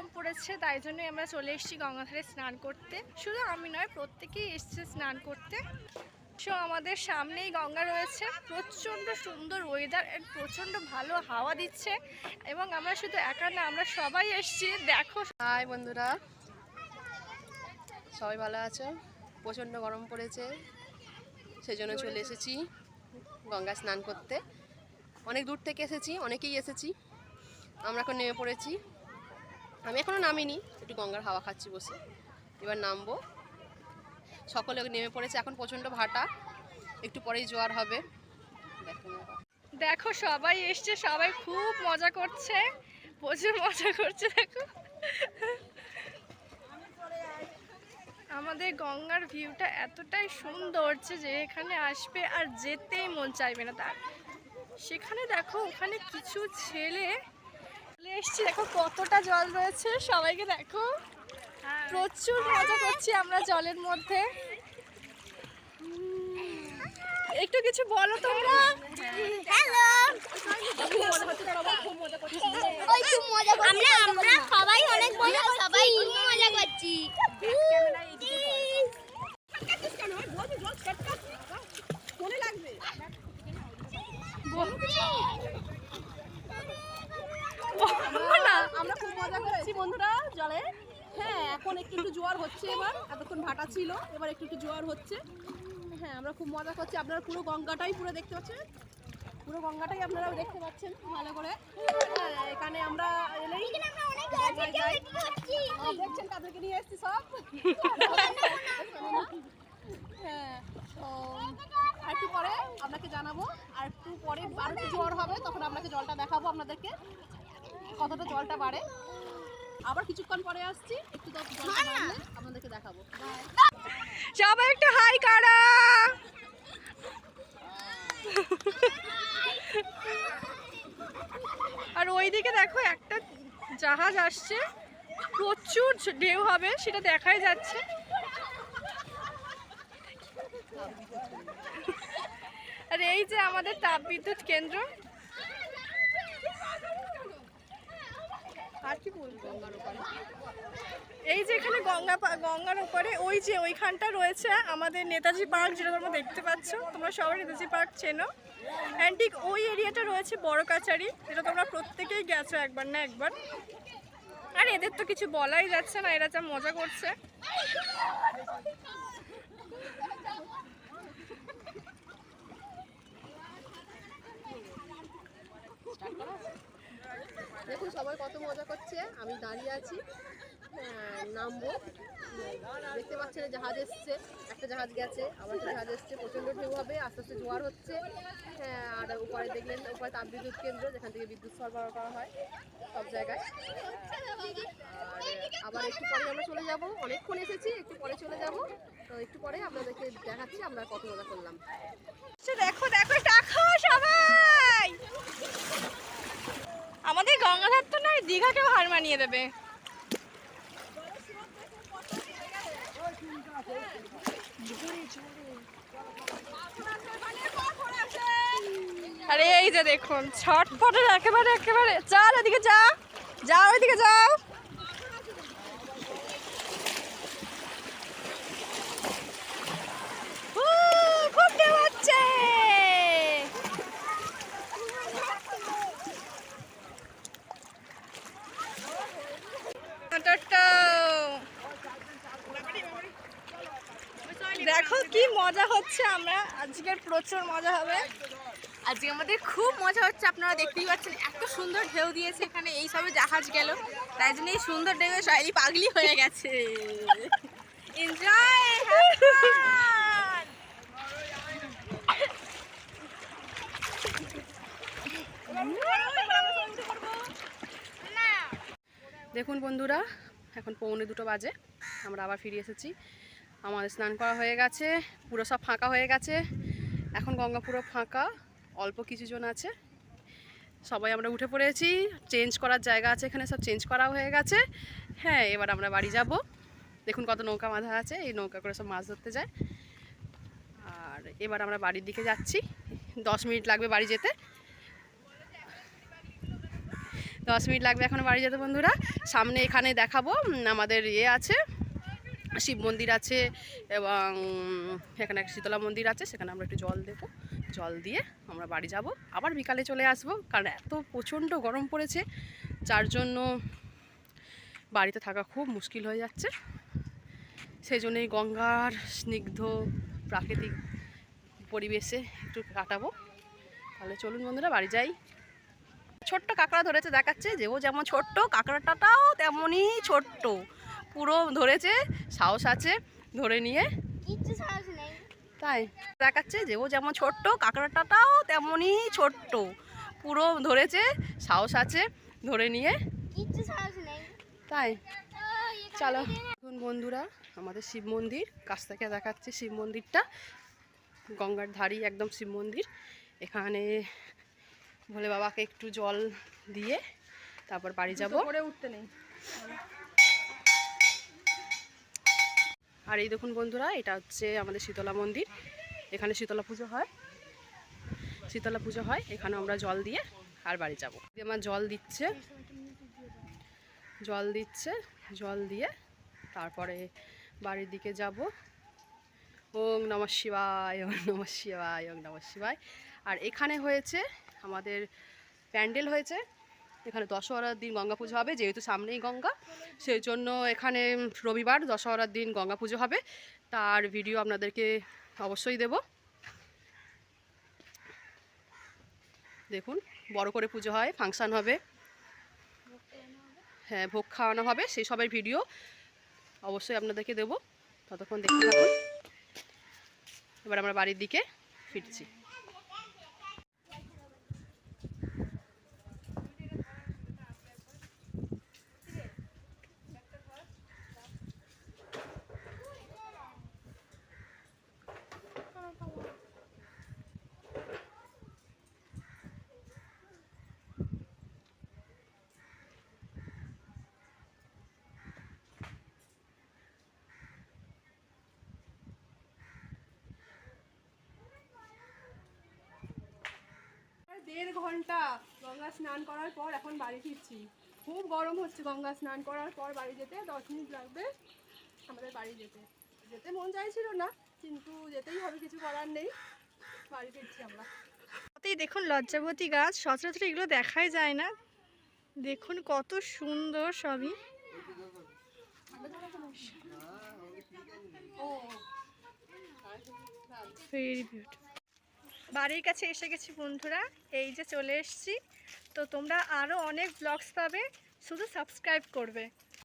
গরম পড়েছে, তাই জন্যই আমরা চলে এসেছি গঙ্গাধারে স্নান করতে। শুধু আমি নয়, প্রত্যেকেই এসছে স্নান করতে। সো আমাদের সামনেই গঙ্গা রয়েছে। প্রচণ্ড সুন্দর ওয়েদার প্রচণ্ড ভালো হাওয়া দিচ্ছে এবং আমরা শুধু একা না, আমরা সবাই এসছি। দেখো হাই বন্ধুরা। সবাই ভালো আছো? প্রচণ্ড গরম পড়েছে। সেই জন্য চলে এসেছি গঙ্গা স্নান করতে। অনেক দূর থেকে এসেছি, অনেকেই এসেছি। আমরা এখন নেমে পড়েছি। আমি এখনও নামিনি, একটু গঙ্গার হাওয়া খাচ্ছি বসে। এবার নামবো। সকলে নেমে পড়েছে, এখন প্রচণ্ড ভাটা। একটু পরেই জোয়ার হবে। দেখো সবাই এসছে, সবাই খুব মজা করছে। প্রচুর মজা করছে, দেখো। আমাদের গঙ্গার ভিউটা এতটাই সুন্দর যে এখানে আসবে আর যেতেই মন চাইবে না তার। সেখানে দেখো, ওখানে কিছু ছেলে চলে এসছে। দেখো কতটা জল রয়েছে সবাইকে দেখো। প্রচুর মজা করছি আমরা জলের মধ্যে। একটু কিছু বলো তোমরা। আমরা আমরা সবাই অনেক মজা সবাই খুব মজা করছি না আমরা খুব মজা করছি বন্ধুরা জলে? হ্যাঁ এখন একটু একটু জোয়ার হচ্ছে এবার। এতক্ষণ ভাটা ছিল এবার একটু একটু জোয়ার হচ্ছে। হ্যাঁ আমরা খুব মজা করছি। আপনারা পুরো গঙ্গাটাই পুরো দেখতে পাচ্ছেন। পুরো গঙ্গাটাই আপনারা দেখতে পাচ্ছেন ভালো করে। হ্যাঁ, এখানে আমরা এলেই দেখছেন তাদেরকে নিয়ে এসেছি সব। হ্যাঁ তো আর একটু পরে আপনাকে জানাব। আর একটু পরে আর একটু জোয়ার হবে তখন আপনাকে জলটা দেখাবো আপনাদেরকে। কতটা জলটা বাড়ে। আবার কিছুক্ষণ পরে আসছি। একটু আপনাদেরকে দেখাবো। সবাই একটু হাই কারা। আর ওইদিকে দেখো একটা জাহাজ আসছে। প্রচুর ঢেউ হবে সেটা দেখাই যাচ্ছে। আর এই যে আমাদের তাপবিদ্যুৎ কেন্দ্র। আর কি এই যে এখানে গঙ্গা গঙ্গার উপরে, ওই যে ওইখানটা রয়েছে আমাদের নেতাজি পার্ক যেটা তোমরা দেখতে পাচ্ছ। তোমরা সবাই নেতাজি পার্ক চেনো। অ্যান্ড ঠিক ওই এরিয়াটা রয়েছে বড় কাচারি যেটা তোমরা প্রত্যেকেই গেছো একবার না একবার। আর এদের তো কিছু বলাই যাচ্ছে না, এরা যা মজা করছে। দেখুন সবাই কত মজা করছে। আমি দাঁড়িয়ে আছি হ্যাঁ, নামবো। দেখতে পাচ্ছেন জাহাজ এসছে। একটা জাহাজ গেছে আবার একটা জাহাজ এসছে। প্রচণ্ড ঢেউ হবে আস্তে আস্তে জোয়ার হচ্ছে। হ্যাঁ আর উপরে দেখলেন উপরে তাপবিদ্যুৎ কেন্দ্র যেখান থেকে বিদ্যুৎ সরবরাহ করা হয় সব জায়গায়। আবার একটু পরে আমরা চলে যাব। অনেকক্ষণ এসেছি একটু পরে চলে যাব। তো একটু পরে আপনাদেরকে দেখাচ্ছি আমরা কত মজা করলাম। আচ্ছা, দেখো দেখো সবাই গঙ্গাধার তো নয়, দীঘাকেও হার মানিয়ে দেবে। আরে এই যে দেখুন ছটফটের একেবারে একেবারে। চল ওদিকে যা। যাও ওইদিকে যাও উ, খুব ঢেউ হচ্ছে টোটো। দেখো কি মজা হচ্ছে আমরা। আজকের প্রচুর মজা হবে। আজকে আমাদের খুব মজা হচ্ছে, আপনারা দেখতেই পাচ্ছেন এত সুন্দর ঢেউ দিয়েছে এখানে, এই সবে জাহাজ গেল। তাই জন্য এই সুন্দর ঢেউ শাইলি পাগলি হয়ে গেছে। এনজয় দেখুন বন্ধুরা, এখন পৌনে দুটো বাজে, আমরা আবার ফিরে এসেছি। আমাদের স্নান করা হয়ে গেছে, পুরো সব ফাঁকা হয়ে গেছে। এখন গঙ্গা পুরো ফাঁকা, অল্প কিছু জন আছে। সবাই আমরা উঠে পড়েছি চেঞ্জ করার জায়গা আছে এখানে, সব চেঞ্জ করা হয়ে গেছে। হ্যাঁ এবার আমরা বাড়ি যাব। দেখুন কত নৌকা বাঁধা আছে, এই নৌকা করে সব মাছ ধরতে যায়। আর এবার আমরা বাড়ির দিকে যাচ্ছি। দশ মিনিট লাগবে বাড়ি যেতে। দশ মিনিট লাগবে এখন বাড়ি যেতে বন্ধুরা। সামনে এখানে দেখাবো আমাদের ইয়ে আছে। শিব মন্দির আছে এবং এখানে একটা শীতলা মন্দির আছে, সেখানে আমরা একটু জল দেবো। জল দিয়ে আমরা বাড়ি যাব। আবার বিকালে চলে আসব, কারণ এত প্রচণ্ড গরম পড়েছে, যার জন্য বাড়িতে থাকা খুব মুশকিল হয়ে যাচ্ছে। সেই জন্যই গঙ্গার স্নিগ্ধ প্রাকৃতিক পরিবেশে একটু কাটাবো। তাহলে চলুন বন্ধুরা, বাড়ি যাই। ছোট্ট কাঁকড়া ধরেছে, দেখাচ্ছে যে ও যেমন ছোট্ট কাঁকড়াটাও তেমনই ছোট্ট। পুরো ধরেছে সাহস আছে ধরে নিয়ে। তাই দেখাচ্ছে যে ও যেমন ছোট্ট কাঁকড়াটাটাও তেমনই ছোট্ট। পুরো ধরেছে সাহস আছে ধরে নিয়ে। তাই চলো। এখন বন্ধুরা আমাদের শিব মন্দির কাছ থেকে দেখাচ্ছে শিব মন্দিরটা। গঙ্গার ধারি একদম শিব মন্দির। এখানে ভোলে বাবাকে একটু জল দিয়ে তারপর বাড়ি যাব। করে উঠতে নেই। আর এই দেখুন বন্ধুরা, এটা হচ্ছে আমাদের শীতলা মন্দির। এখানে শীতলা পুজো হয়। শীতলা পুজো হয়। এখানে আমরা জল দিয়ে আর বাড়ি যাব। আমার জল দিচ্ছে। জল দিচ্ছে। জল দিয়ে তারপরে বাড়ির দিকে যাব। ওং নম শিবায়, ওং নম শিবায়, ওং নম শিবায়। আর এখানে হয়েছে আমাদের প্যান্ডেল হয়েছে। এখানে দশহরার দিন গঙ্গা পুজো হবে, যেহেতু সামনেই গঙ্গা সেই জন্য এখানে রবিবার দশহরার দিন গঙ্গা পুজো হবে। তার ভিডিও আপনাদেরকে অবশ্যই দেব। দেখুন, বড় করে পুজো হয় ফাংশান হবে। হ্যাঁ ভোগ খাওয়ানো হবে, সেই সবের ভিডিও অবশ্যই আপনাদেরকে দেব। ততক্ষণ দেখতে থাকুন। এবার আমরা বাড়ির দিকে ফিরছি। ঘণ্টা গঙ্গা স্নান করার পর এখন বাড়ি ফিরছি। খুব গরম হচ্ছে গঙ্গা স্নান করার পর বাড়ি যেতে, দশ মিনিট লাগবে আমাদের বাড়ি যেতে। যেতে মন চাইছিল না, কিন্তু যেতেই হবে, কিছু করার নেই। বাড়ি ফিরছি আমরা। দেখুন, লজ্জাবতী গাছ, সচরাচর এগুলো দেখাই যায় না। দেখুন কত সুন্দর সবই। ভেরি বিউটিফুল বাড়ির কাছে এসে গেছি বন্ধুরা। এই যে চলে এসছি। তো তোমরা আরও অনেক ব্লগস পাবে। শুধু সাবস্ক্রাইব করবে।